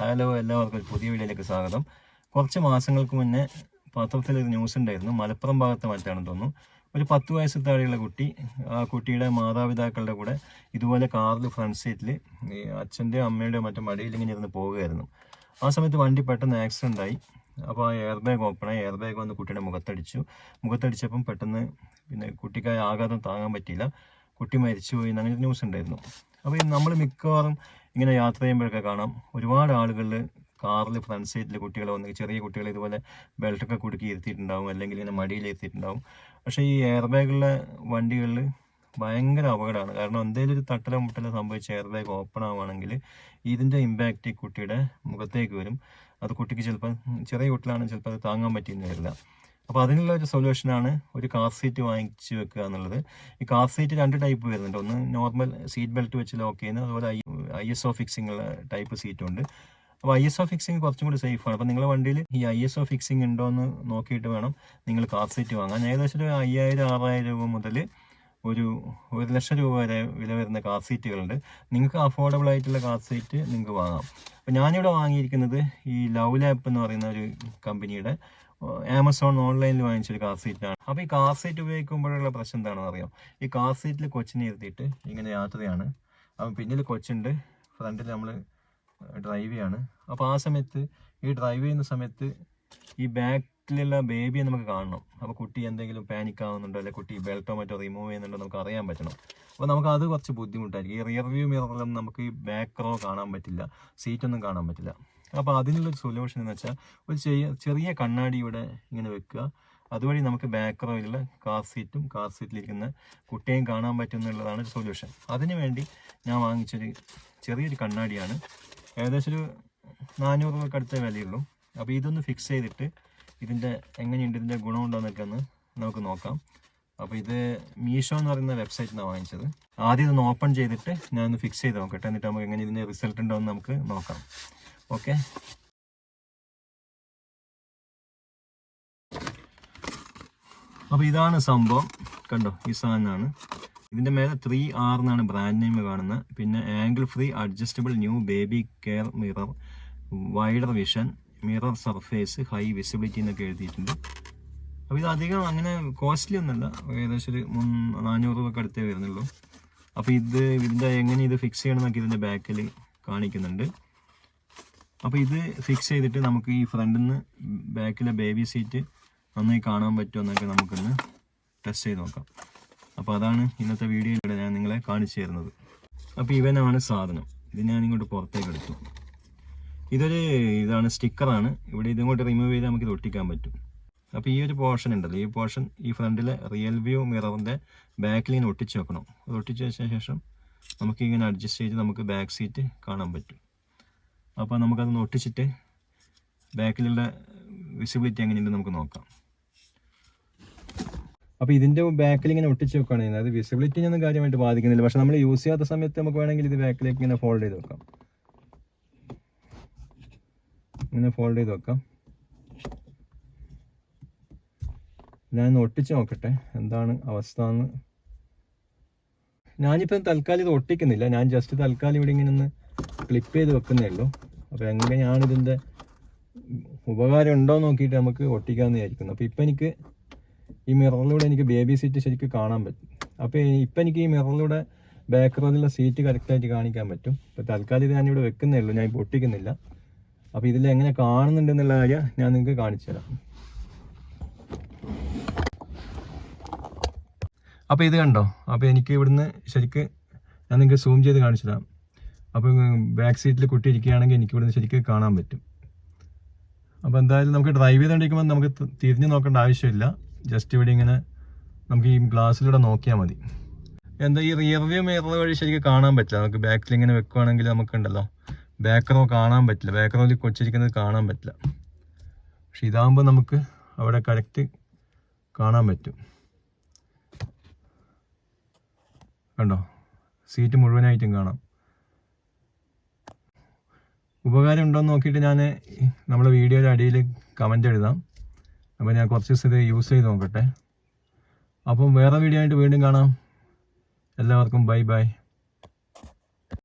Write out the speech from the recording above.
Hello എല്ലാവർക്കും പുതിയ വീഡിയോയിലേക്ക് സ്വാഗതം. കുറച്ച് മാസങ്ങൾക്ക് മുന്നേ പത്രത്തിൽ ഒരു ന്യൂസ് ഉണ്ടായിരുന്നു. മലപ്പുറം ഭാഗത്ത് മറ്റാണെന്ന് തോന്നുന്നു. ഒരു പത്ത് വയസ്സ് താഴെയുള്ള കുട്ടി ആ കുട്ടിയുടെ മാതാപിതാക്കളുടെ കൂടെ ഇതുപോലെ കാറിൽ ഫ്രണ്ട് സീറ്റിൽ അച്ഛന്റെയോ അമ്മയുടെയോ മറ്റോ മടിയിൽ ഇങ്ങനെ ഇരുന്ന് പോവുകയായിരുന്നു. ആ സമയത്ത് വണ്ടി പെട്ടെന്ന് ആക്സിഡന്റ് ആയി. അപ്പോൾ ആ എയർ ബാഗ് ഓപ്പണായി എയർ ബാഗ് വന്ന് കുട്ടിയുടെ മുഖത്തടിച്ചു. മുഖത്തടിച്ചപ്പം പെട്ടെന്ന് പിന്നെ കുട്ടിക്കായ ആഘാതം താങ്ങാൻ പറ്റിയില്ല. കുട്ടി മരിച്ചുപോയി എന്ന് അങ്ങനെ ന്യൂസ് ഉണ്ടായിരുന്നു. അപ്പോൾ നമ്മൾ മിക്കവാറും ഇങ്ങനെ യാത്ര ചെയ്യുമ്പോഴൊക്കെ കാണാം. ഒരുപാട് ആളുകളിൽ കാറിൽ ഫ്രണ്ട് സീറ്റിൽ കുട്ടികളെ വന്ന് ചെറിയ കുട്ടികളെ ഇതുപോലെ ബെൽറ്റൊക്കെ കുടുക്കി ഇരുത്തിയിട്ടുണ്ടാവും. അല്ലെങ്കിൽ ഇങ്ങനെ മടിയിൽ ഇരുത്തിയിട്ടുണ്ടാവും. പക്ഷേ ഈ എയർ ബാഗുള്ള വണ്ടികളിൽ ഭയങ്കര അപകടമാണ്. കാരണം എന്തെങ്കിലും ഒരു തട്ടലോ മുട്ടലോ സംഭവിച്ച എയർ ബാഗ് ഓപ്പൺ ആവുകയാണെങ്കിൽ ഇതിന്റെ ഇമ്പാക്റ്റ് കുട്ടിയുടെ മുഖത്തേക്ക് വരും. അത് കുട്ടിക്ക് ചിലപ്പോൾ ചെറിയ കുട്ടികളാണെങ്കിൽ ചിലപ്പോൾ അത് താങ്ങാൻ പറ്റിയെന്ന് വരില്ല. അപ്പോൾ അതിനുള്ള ഒരു സൊല്യൂഷനാണ് ഒരു കാർ സീറ്റ് വാങ്ങിച്ച് വെക്കുക എന്നുള്ളത്. ഈ കാർ സീറ്റ് രണ്ട് ടൈപ്പ് വരുന്നുണ്ട്. ഒന്ന് നോർമൽ സീറ്റ് ബെൽറ്റ് വെച്ച് ലോക്ക് ചെയ്യുന്നത് അതുപോലെ ഐ എസ് ഒ ഫിക്സിംഗ് ഉള്ള ടൈപ്പ് സീറ്റ് ഉണ്ട്. അപ്പോൾ ഐ എസ് ഒ ഫിക്സിംഗ് കുറച്ചും കൂടി സേഫാണ് അപ്പോൾ നിങ്ങളുടെ വണ്ടിയിൽ ഈ ഐ എസ് ഒ ഫിക്സിംഗ് ഉണ്ടോ എന്ന് നോക്കിയിട്ട് വേണം നിങ്ങൾ കാർ സീറ്റ് വാങ്ങാൻ. ഏകദേശം ഒരു അയ്യായിരം ആറായിരം രൂപ മുതൽ ഒരു ഒരു ലക്ഷം രൂപ വരെ വില വരുന്ന കാർ സീറ്റുകളുണ്ട് നിങ്ങൾക്ക് അഫോർഡബിൾ ആയിട്ടുള്ള കാർ സീറ്റ് നിങ്ങൾക്ക് വാങ്ങാം. അപ്പോൾ ഞാനിവിടെ വാങ്ങിയിരിക്കുന്നത് ഈ ലവ് ലാപ്പ് എന്ന് പറയുന്ന ഒരു കമ്പനിയുടെ ആമസോൺ ഓൺലൈനിൽ വാങ്ങിച്ചൊരു കാർ സീറ്റാണ് അപ്പോൾ ഈ കാർ സീറ്റ് ഉപയോഗിക്കുമ്പോഴുള്ള പ്രശ്നം എന്താണെന്ന് അറിയാം? ഈ കാർ സീറ്റിൽ കൊച്ചിനെ ഇരുത്തിയിട്ട് ഇങ്ങനെ യാത്രയാണ് പിന്നിൽ കൊച്ചുണ്ട്. ഫ്രണ്ടിൽ നമ്മൾ ഡ്രൈവ് ചെയ്യാണ്. അപ്പോൾ ആ സമയത്ത് ഈ ഡ്രൈവ് ചെയ്യുന്ന സമയത്ത് ഈ ബാക്കിലുള്ള ബേബിയെ നമുക്ക് കാണണം. അപ്പോൾ കുട്ടി എന്തെങ്കിലും പാനിക് ആവുന്നുണ്ടോ? അല്ലെങ്കിൽ കുട്ടി ബെൽറ്റോ മറ്റോ റിമൂവ് ചെയ്യുന്നുണ്ടോ നമുക്ക് അറിയാൻ പറ്റണം. അപ്പോൾ നമുക്ക് അത് കുറച്ച് ബുദ്ധിമുട്ടായിരിക്കും. ഈ റിയർ വ്യൂ മിററിലൊന്നും നമുക്ക് ഈ ബാക്ക് റോ കാണാൻ പറ്റില്ല. സീറ്റൊന്നും കാണാൻ പറ്റില്ല. അപ്പോൾ അതിനുള്ളൊരു സൊല്യൂഷൻ എന്ന് വെച്ചാൽ ഒരു ചെറിയ ചെറിയ കണ്ണാടി ഇവിടെ ഇങ്ങനെ വെക്കുക. അതുവഴി നമുക്ക് ബാക്ക് റോയിലുള്ള കാർ സീറ്റും കാർ സീറ്റിലിരിക്കുന്ന കുട്ടിയെയും കാണാൻ പറ്റും എന്നുള്ളതാണ് ഒരു സൊല്യൂഷൻ അതിനുവേണ്ടി ഞാൻ വാങ്ങിച്ചൊരു ചെറിയൊരു കണ്ണാടിയാണ്. ഏകദേശം ഒരു നാനൂറ് രൂപയ്ക്ക് അടുത്ത വിലയുള്ളൂ. അപ്പോൾ ഇതൊന്ന് ഫിക്സ് ചെയ്തിട്ട് ഇതിന്റെ എങ്ങനെയുണ്ട് ഇതിന്റെ ഗുണമുണ്ടോയെന്നൊക്കെ ഒന്ന് നമുക്ക് നോക്കാം. അപ്പോൾ ഇത് മീഷോ എന്ന് പറയുന്ന വെബ്സൈറ്റിൽ നിന്നാണ് വാങ്ങിച്ചത്. ആദ്യം ഇതൊന്ന് ഓപ്പൺ ചെയ്തിട്ട് ഞാനൊന്ന് ഫിക്സ് ചെയ്ത് നോക്കട്ടെ. എന്നിട്ട് നമുക്ക് എങ്ങനെ ഇതിന്റെ റിസൾട്ട് ഉണ്ടോ എന്ന് നമുക്ക് നോക്കാം. ഓക്കെ അപ്പോൾ ഇതാണ് സംഭവം. കണ്ടോ? ഈ സാധനമാണ്. ഇതിന്റെ മേലെ ത്രീ ആർ എന്നാണ് ബ്രാൻഡ് നെയിം കാണുന്നത് പിന്നെ angle free adjustable new baby care mirror wider vision mirror surface high visibility എന്നൊക്കെ എഴുതിയിട്ടുണ്ട്. അപ്പോൾ ഇത് അധികം അങ്ങനെ കോസ്റ്റ്ലി ഒന്നുമല്ല. ഏകദേശം ഒരു മുൻ- നാനൂറ് രൂപയ്ക്ക് അടുത്തേ വരുന്നുള്ളൂ. അപ്പോൾ ഇത് ഇതിന്റെ എങ്ങനെ ഇത് ഫിക്സ് ചെയ്യണമെന്നൊക്കെ ഇതിന്റെ ബാക്കിൽ കാണിക്കുന്നുണ്ട്. അപ്പോൾ ഇത് ഫിക്സ് ചെയ്തിട്ട് നമുക്ക് ഈ ഫ്രണ്ടിൽ നിന്ന് ബാക്കിലെ ബേബി സീറ്റ് നന്നായി കാണാൻ പറ്റുമോ എന്നൊക്കെ നമുക്കൊന്ന് ടെസ്റ്റ് ചെയ്ത് നോക്കാം. അപ്പോൾ അതാണ് ഇന്നത്തെ വീഡിയോയിലൂടെ ഞാൻ നിങ്ങളെ കാണിച്ചു തരുന്നത്. അപ്പോൾ ഇവനാണ് സാധനം. ഇത് ഞാൻ ഇങ്ങോട്ട് പുറത്തേക്ക് എടുത്തു. ഇതൊരു ഇതാണ് സ്റ്റിക്കറാണ് ഇവിടെ ഇതിങ്ങോട്ട് റിമൂവ് ചെയ്ത് നമുക്ക് ഇത് ഒട്ടിക്കാൻ പറ്റും. അപ്പോൾ ഈ ഒരു പോർഷൻ ഉണ്ടല്ലോ. ഈ പോർഷൻ ഈ ഫ്രണ്ടിലെ റിയൽ വ്യൂ മിററിന്റെ ബാക്കിൽ ഇങ്ങനെ ഒട്ടിച്ച് വെക്കണം. അത് ഒട്ടിച്ച് വെച്ച ശേഷം നമുക്ക് ഇങ്ങനെ അഡ്ജസ്റ്റ് ചെയ്ത് നമുക്ക് ബാക്ക് സീറ്റ് കാണാൻ പറ്റും. അപ്പോൾ നമുക്കതൊന്ന് ഒട്ടിച്ചിട്ട് ബാക്കിലുള്ള വിസിബിലിറ്റി എങ്ങനെയുണ്ട് നമുക്ക് നോക്കാം. അപ്പോൾ ഇതിന്റെ ബാക്കിൽ ഇങ്ങനെ ഒട്ടിച്ച് വെക്കുകയാണെങ്കിൽ അത് വിസിബിലിറ്റി ഒന്നും കാര്യമായിട്ട് ബാധിക്കുന്നില്ല. പക്ഷെ നമ്മൾ യൂസ് ചെയ്യാത്ത സമയത്ത് നമുക്ക് വേണമെങ്കിൽ ഇത് ബാക്കിലേക്ക് ഇങ്ങനെ ഫോൾഡ് ചെയ്ത് വെക്കാം. ഇങ്ങനെ ഫോൾഡ് ചെയ്ത് വെക്കാം. ഞാൻ ഒട്ടിച്ച് നോക്കട്ടെ എന്താണ് അവസ്ഥ എന്ന്. ഞാനിപ്പം തൽക്കാലം ഇത് ഒട്ടിക്കുന്നില്ല. ഞാൻ ജസ്റ്റ് തൽക്കാലം ഇവിടെ ഇങ്ങനെ ഒന്ന് ക്ലിപ്പ് ചെയ്ത് വെക്കുന്നേ ഉള്ളൂ. അപ്പോൾ എങ്ങനെയാണ് ഇതിന്റെ ഉപകാരം ഉണ്ടോ നോക്കിയിട്ട് നമുക്ക് ഒട്ടിക്കാമെന്ന് വിചാരിക്കുന്നു. അപ്പോൾ ഇപ്പം എനിക്ക് ഈ മിററിലൂടെ എനിക്ക് ബേബി സീറ്റ് ശരിക്കും കാണാൻ പറ്റും. അപ്പോൾ ഇപ്പം എനിക്ക് ഈ മിററിലൂടെ ബാക്ക് റോയിലുള്ള സീറ്റ് കറക്റ്റായിട്ട് കാണിക്കാൻ പറ്റും. ഇപ്പോൾ തൽക്കാലം ഇത് ഞാനിവിടെ വെക്കുന്നേ ഉള്ളൂ. ഞാൻ പൊട്ടിക്കുന്നില്ല. അപ്പോൾ ഇതിൽ എങ്ങനെ കാണുന്നുണ്ടെന്നുള്ള കാര്യം ഞാൻ നിങ്ങൾക്ക് കാണിച്ചു തരാം. അപ്പോൾ ഇത് കണ്ടോ? അപ്പോൾ എനിക്ക് ഇവിടുന്ന് ശരിക്ക് ഞാൻ നിങ്ങൾക്ക് സൂം ചെയ്ത് കാണിച്ചു തരാം. അപ്പോൾ ബാക്ക് സീറ്റിൽ കുട്ടി ഇരിക്കുകയാണെങ്കിൽ എനിക്ക് ഇവിടുന്ന് ശരിക്ക് കാണാൻ പറ്റും. അപ്പോൾ എന്തായാലും നമുക്ക് ഡ്രൈവ് ചെയ്തുകൊണ്ടിരിക്കുമ്പോൾ നമുക്ക് തിരിഞ്ഞ് നോക്കേണ്ട ആവശ്യമില്ല. ജസ്റ്റ് ഇവിടെ ഇങ്ങനെ നമുക്ക് ഈ ഗ്ലാസ്സിലൂടെ നോക്കിയാൽ മതി. എന്താ ഈ റിയർ വ്യൂ മിറർ വഴി ശരിക്കും കാണാൻ പറ്റില്ല. നമുക്ക് ബാക്കിൽ ഇങ്ങനെ വെക്കുവാണെങ്കിൽ നമുക്കുണ്ടല്ലോ. ബാക്ക് റോ കാണാൻ പറ്റില്ല. ബാക്ക് റോയിൽ കൊച്ചിരിക്കുന്നത് കാണാൻ പറ്റില്ല. പക്ഷെ ഇതാകുമ്പോൾ നമുക്ക് അവിടെ കറക്റ്റ് കാണാൻ പറ്റും. കണ്ടോ? സീറ്റ് മുഴുവനായിട്ടും കാണാം. ഉപകാരം ഉണ്ടോ എന്ന് നോക്കിയിട്ട് ഞാൻ നമ്മുടെ വീഡിയോയുടെ അടിയിൽ കമന്റ് എഴുതാം അപ്പോൾ ഞാൻ കുറച്ച് ദിവസം ഇത് യൂസ് ചെയ്ത് നോക്കട്ടെ. അപ്പം വേറെ വീഡിയോ ആയിട്ട് വീണ്ടും കാണാം. എല്ലാവർക്കും ബൈ ബൈ